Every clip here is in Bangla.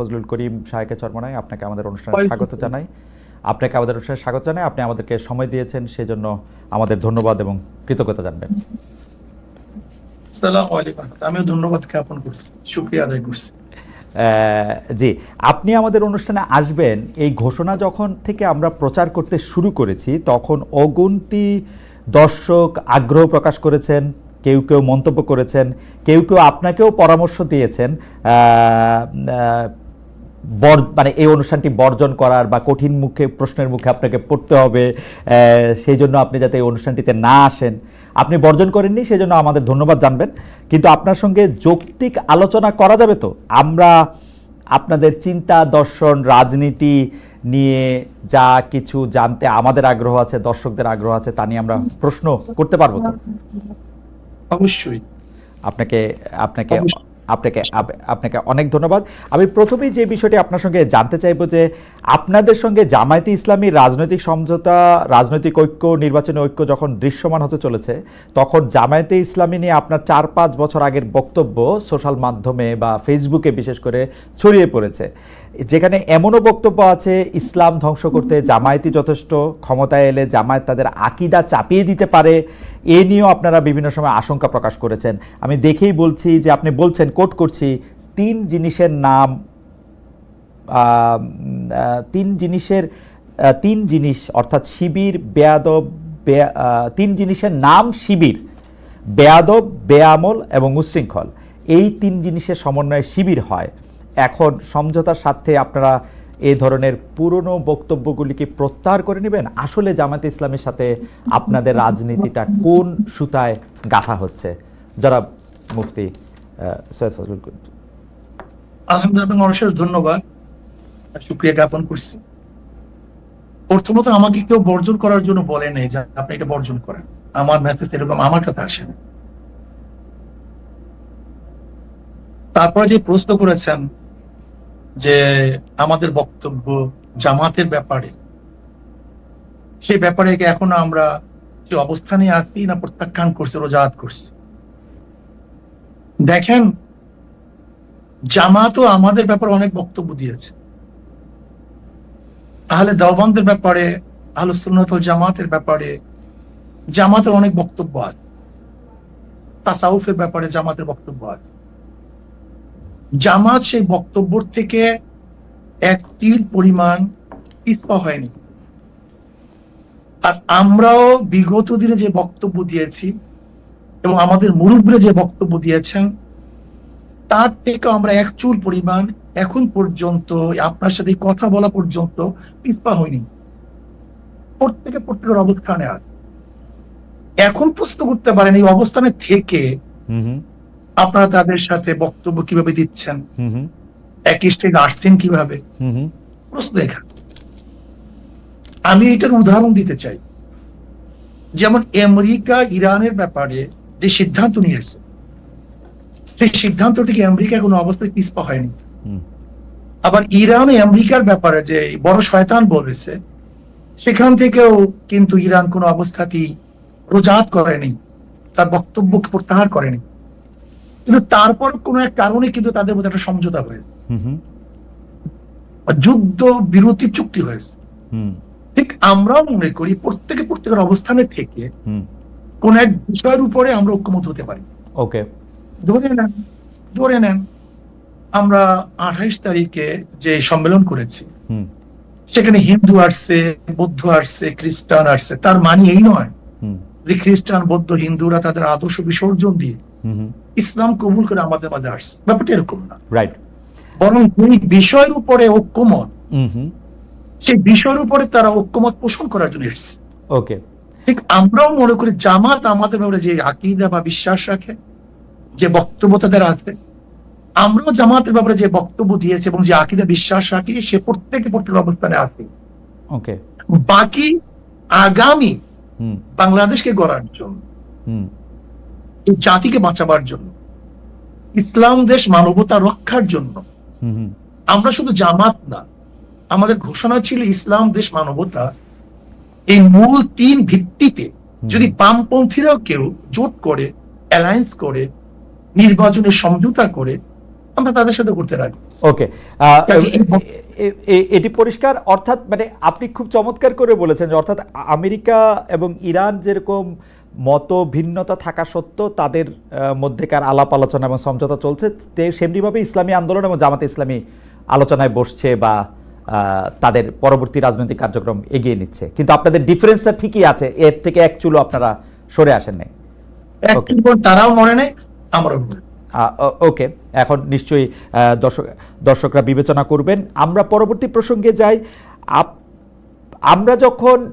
ফজলুল করিম সাহেকে চরমনায় আপনাকে আমাদের অনুষ্ঠানে স্বাগত জানাই। আপনাকে আমাদের অনুষ্ঠানে স্বাগত জানাই। আপনি আমাদেরকে সময় দিয়েছেন সেজন্য আমাদের ধন্যবাদ এবং কৃতজ্ঞতা জানবেন। সালাম আলাইকুম। আমিও ধন্যবাদ জ্ঞাপন করছি। শুক্রিয়া আদায় করছি। জি আপনি আমাদের অনুষ্ঠানে আসবেন। এই ঘোষণা যখন থেকে আমরা প্রচার করতে শুরু করেছি তখন অগুন্তি দর্শক আগ্রহ প্রকাশ করেছেন কেউ কেউ মন্তব্য করেছেন কেউ কেউ আপনাকেও পরামর্শ দিয়েছেন। বর মানে এই অনুষ্ঠানটি বর্জন করার বা কঠিন মুখে প্রশ্নের মুখে আপনাকে পড়তে হবে সেই জন্য আপনি যাতে এই অনুষ্ঠানটিতে না আসেন। আপনি বর্জন করেননি সেই জন্য আমাদের ধন্যবাদ জানবেন। কিন্তু আপনার সঙ্গে যৌক্তিক আলোচনা করা যাবে তো? আমরা আপনাদের চিন্তা দর্শন রাজনীতি নিয়ে যা কিছু জানতে আমাদের আগ্রহ আছে দর্শকদের আগ্রহ আছে তা নিয়ে আমরা প্রশ্ন করতে পারব তো? অবশ্যই। আপনাকে আপনাকে আপনাকে আপনাকে অনেক ধন্যবাদ। আমি প্রথমেই যে বিষয়টি আপনার সঙ্গে জানতে চাইব যে আপনাদের সঙ্গে জামায়াতে ইসলামী রাজনৈতিক সমঝোতা, রাজনৈতিক ঐক্য, নির্বাচনী ঐক্য যখন দৃশ্যমান হতে চলেছে, তখন জামায়াতে ইসলামী নিয়ে আপনার চার পাঁচ বছর আগের বক্তব্য সোশ্যাল মাধ্যমে বা ফেসবুকে বিশেষ করে ছড়িয়ে পড়েছে। যেখানে এমনও বক্তব্য আছে, ইসলাম ধ্বংস করতে জামায়াতি যথেষ্ট ক্ষমতায় এলে জামায়াত তাদের আকিদা চাপিয়ে দিতে পারে, এ নিয়েও আপনারা বিভিন্ন সময় আশঙ্কা প্রকাশ করেছেন। আমি দেখেই বলছি যে আপনি বলছেন, কোট করছি, তিন জিনিসের নাম তিন জিনিসের তিন জিনিস, অর্থাৎ শিবির, বেয়াদব তিন জিনিসের নাম শিবির, বেয়াদব, বেয়ামল এবং উশৃঙ্খল। এই তিন জিনিসের সমন্বয়ে শিবির হয়। এখন সমঝোতার স্বার্থে আপনারা এই ধরনের পুরনো বক্তব্যগুলিকে প্রত্যাহার করে নেবেন। আসলে জামাতে ইসলামের সাথে আপনাদের রাজনীতিটা কোন সুতায় গাঁথা হচ্ছে? যারা মুফতি সৈয়দ ফজলুল আলহামদুলিল্লাহ অবশ্যই ধন্যবাদ। শুক্রিয়া জ্ঞাপন করছি। প্রথমত আমাকে কেউ বর্জন করার জন্য বলে নেই যে আপনি এটা বর্জন করেন। আমার মেসেজ এরকম আমার কাছে আসে না। তারপরে যে প্রশ্ন করেছেন যে আমাদের বক্তব্য জামাতের ব্যাপারে, সে ব্যাপারে এখনও আমরা সে অবস্থানে আছি না প্রত্যাখ্যান করছি রোজাত করছি? দেখেন, জামাতও আমাদের ব্যাপারে অনেক বক্তব্য দিয়েছে। তাহলে দেওবন্দের ব্যাপারে, আহলে আলোচনাতল জামাতের ব্যাপারে জামাতের অনেক বক্তব্য আছে। তাসাউফের ব্যাপারে জামাতের বক্তব্য আছে। জামাত সেই বক্তব্য থেকে এক তীর পরিমাণ পিছপা হয়নি। আর আমরাও বিগত দিনে যে বক্তব্য দিয়েছি এবং আমাদের মুরব্বীরা যে বক্তব্য দিয়েছেন তার থেকে আমরা এক চুল পরিমাণ এখন পর্যন্ত আপনার সাথে কথা বলা পর্যন্ত পিছপা হয়নি প্রত্যেকে প্রত্যেকের অবস্থানে আছে। এখন প্রশ্ন করতে পারেন এই অবস্থানে থেকে আপনারা তাদের সাথে বক্তব্য কীভাবে দিচ্ছেন? হুম হুম। এক স্টেজ আসছেন কীভাবে? প্রশ্ন এখানে। আমি এটার উদাহরণ দিতে চাই। যেমন আমেরিকা ইরানের ব্যাপারে যে সিদ্ধান্ত নিয়েছে সেই সিদ্ধান্ত থেকে আমেরিকা কোনো অবস্থায় পিছপা হয়নি। আবার ইরান আমেরিকার ব্যাপারে যে বড় শয়তান বলেছে সেখান থেকেও কিন্তু ইরান কোনো অবস্থাতেই রোজাত করেনি তার বক্তব্য প্রত্যাহার করেনি। কিন্তু তারপর কোনো এক কারণে কিন্তু তাদের মধ্যে একটা সমঝোতা হয়েছে। যুদ্ধ বিরতি চুক্তি হয়েছে। হুম। ঠিক আমরাও মনে করি প্রত্যেকে প্রত্যেকের অবস্থানে থেকে হুম। কোন এক বিষয়ের উপরে আমরা ঐক্যমত হতে পারি। ওকে। ধরে নেন ধরে নেন আমরা আঠাইশ তারিখে যে সম্মেলন করেছি সেখানে হিন্দু আসছে বৌদ্ধ আসছে খ্রিস্টান আসছে তার মানে এই নয় যে খ্রিস্টান বৌদ্ধ হিন্দুরা তাদের আদর্শ বিসর্জন দিয়ে ইসলাম কবুল করে আমাদের মাঝে আসছে। ব্যাপারটা এরকম না। রাইট বরং যেই বিষয়ের উপরে ঐক্যমত হুম হুম। সেই বিষয়ের উপরে তারা ঐক্যমত পোষণ করার জন্য এসছে। ওকে ঠিক আমরাও মনে করি জামাত আমাদের ব্যাপারে যে আকিদা বা বিশ্বাস রাখে যে বক্তব্য তাদের আছে আমরাও জামাতের ব্যাপারে যে বক্তব্য দিয়েছে এবং যে আকিদা বিশ্বাস রাখি সে প্রত্যেকে প্রত্যেক অবস্থানে আছে। ওকে। বাকি আগামী বাংলাদেশকে গড়ার জন্য এই জাতিকে বাঁচাবার জন্য ইসলাম দেশ মানবতা রক্ষার জন্য আমরা শুধু জামাত না আমাদের ঘোষণা ছিল ইসলাম দেশ মানবতা এই মূল তিন ভিত্তিতে যদি বামপন্থীরাও কেউ জোট করে অ্যালায়েন্স করে নির্বাচনে সমঝোতা করে আমরা তাদের সাথে করতে রাখি ওকে এটি পরিষ্কার? অর্থাৎ মানে আপনি খুব চমৎকার করে বলেছেন যে অর্থাৎ আমেরিকা এবং ইরান যেরকম মত ভিন্নতা থাকা সত্ত্বেও তাদের মধ্যেকার আলাপ আলোচনা এবং সমঝোতা চলছে সেমনিভাবে ইসলামী আন্দোলন এবং জামাতে ইসলামী আলোচনায় বসছে বা আহ, তাদের পরবর্তী রাজনৈতিক কার্যক্রম এগিয়ে নিচ্ছে। কিন্তু আপনাদের ডিফারেন্সটা ঠিকই আছে এর থেকে এক চুলো আপনারা সরে আসেন নাই। তারাও মনে নেই আমরাও মরে নেই। আহ, ও- ওকে এখন নিশ্চয়ই দর্শক দর্শকরা বিবেচনা করবেন আমরা পরবর্তী প্রসঙ্গে যাই আমরা যখন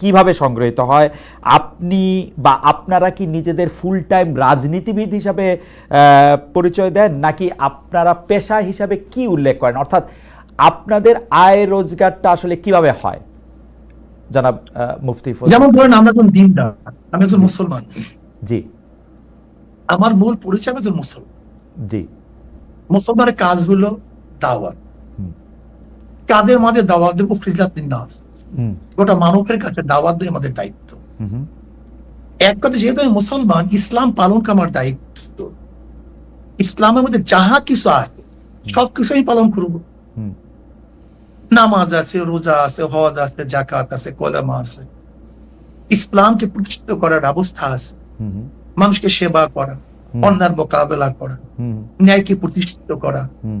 কীভাবে সংগৃহীত হয়? আপনি বা আপনারা কি নিজেদের ফুল টাইম রাজনীতিবিদ হিসাবে পরিচয় দেন? নাকি আপনারা পেশা হিসাবে কি উল্লেখ করেন? অর্থাৎ আপনাদের আয় রোজগারটা আসলে কীভাবে হয়? জনাব মুফতি ফজল। যেমন ধরেন আমরা একজন দিনদার আমি একজন মুসলমান। জি। আমার মূল পরিচয় আমি একজন মুসলমান। জি। মুসলমানের কাজ হলো দাওয়াত। কাদের মাঝে দাওয়াত দেবো ফ্রিজাত নাস। গোটা মানবের কাছে দাওয়াত দেয় আমাদের দায়িত্ব। এক কথা যেহেতু আমি মুসলমান ইসলাম পালন আমার দায়িত্ব। ইসলামের মধ্যে যাহা কিছু আছে সবকিছু আমি পালন করব। নামাজ আছে রোজা আছে হজ আছে জাকাত আছে কলেমা আছে। ইসলামকে প্রতিষ্ঠিত করার ব্যবস্থা আছে। মানুষকে সেবা করা অন্যার মোকাবেলা করা হুম। ন্যায়কে প্রতিষ্ঠিত করা। হুম।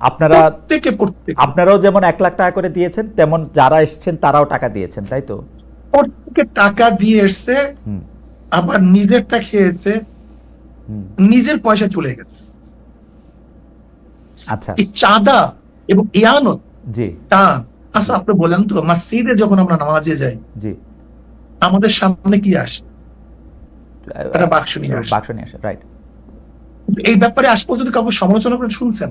আপনারা প্রত্যেকে প্রত্যেকে। আপনারাও যেমন এক লাখ টাকা করে দিয়েছেন তেমন যারা এসছেন তারাও টাকা দিয়েছেন তাই তো? প্রত্যেকে টাকা দিয়ে এসছে আবার নিজেরটা খেয়েছে নিজের পয়সা চলে গেছে। আচ্ছা। এই চাঁদা এবং ইয়ানত জি। টান আচ্ছা আপনি বলেন তো মসজিদে যখন আমরা নামাজে যাই জি। আমাদের সামনে কি আসে? একটা বাক্স নিয়ে আসে। বাক্স নিয়ে আসে রাইট এই ব্যাপারে আজ পর্যন্ত কাউকে সমালোচনা করে শুনছেন?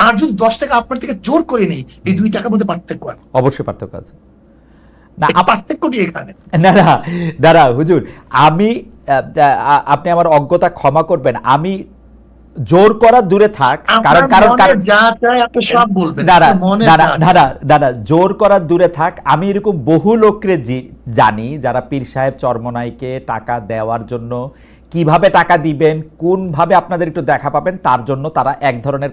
আর যদি দশ টাকা আপনার থেকে জোর করে নেই এই দুই টাকার মধ্যে পার্থক্য আছে। অবশ্যই পার্থক্য আছে। না পার্থক্যটি এখানে? না না দাঁড়া হুজুর আমি আপনি আমার অজ্ঞতা ক্ষমা করবেন। আমি জোর করা দূরে থাক কারণ কারণ যা চায় আপনি সব বলবেন না, জোর করার দূরে থাক। আমি এরকম বহু লোককে জি- জানি যারা পীর সাহেব চরমনাইকে টাকা দেওয়ার জন্য কীভাবে টাকা দিবেন কোনভাবে আপনাদের একটু দেখা পাবেন তার জন্য তারা এক ধরনের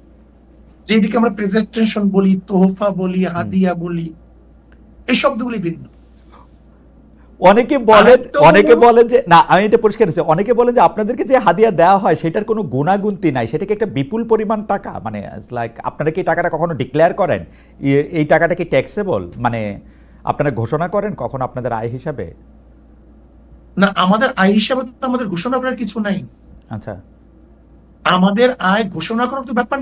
যেটিকে আমরা প্রেজেন্টেশন বলি তোহফা বলি হাদিয়া বলি এই শব্দগুলি ভিন্ন। অনেকে বলেন অনেকে বলেন যে না আমি এটা পরিষ্কার হচ্ছে অনেকে বলেন যে আপনাদেরকে যে হাদিয়া দেওয়া হয় সেটার কোনো গুণাগুন্তি নাই। সেটাকে একটা বিপুল পরিমাণ টাকা মানে লাইক আপনারা কি টাকাটা কখনো ডিক্লেয়ার করেন? এই টাকাটা কি ট্যাক্সেবল মানে আপনারা ঘোষণা করেন কখন আপনাদের আয় হিসাবে? না আমাদের আয় হিসাবে তো আমাদের ঘোষণা করার কিছু নাই। আচ্ছা। আমাদের আয় ঘোষণা করার তো ব্যাপার